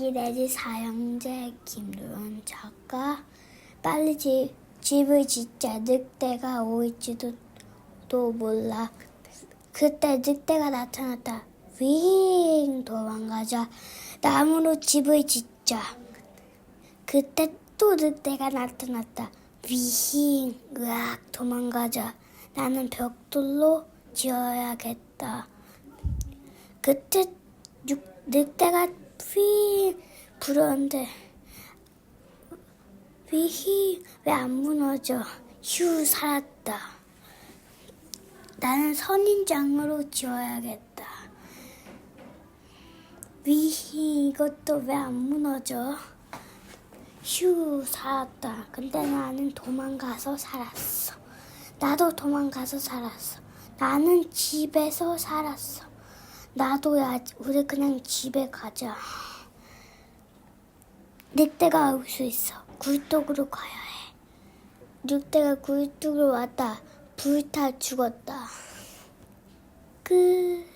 자기 내지 사형제 김도현 작가. 빨리 집, 집을 짓자. 늑대가 올지도 또 몰라. 그때 늑대가 나타났다. 윙! 도망가자. 나무로 집을 짓자. 그때 또 늑대가 나타났다. 위힝 으악! 도망가자. 나는 벽돌로 지어야겠다. 그때 육, 늑대가 휘 불었는데 위히 왜 안 무너져? 휴 살았다. 나는 선인장으로 지어야겠다. 위히 이것도 왜 안 무너져? 휴 살았다. 근데 나는 도망가서 살았어. 나도 도망가서 살았어. 나는 집에서 살았어. 나도야 우리 그냥 집에 가자 늑대가 올 수 있어. 굴뚝으로 가야 해. 늑대가 굴뚝으로 왔다. 불타 죽었다. 끝.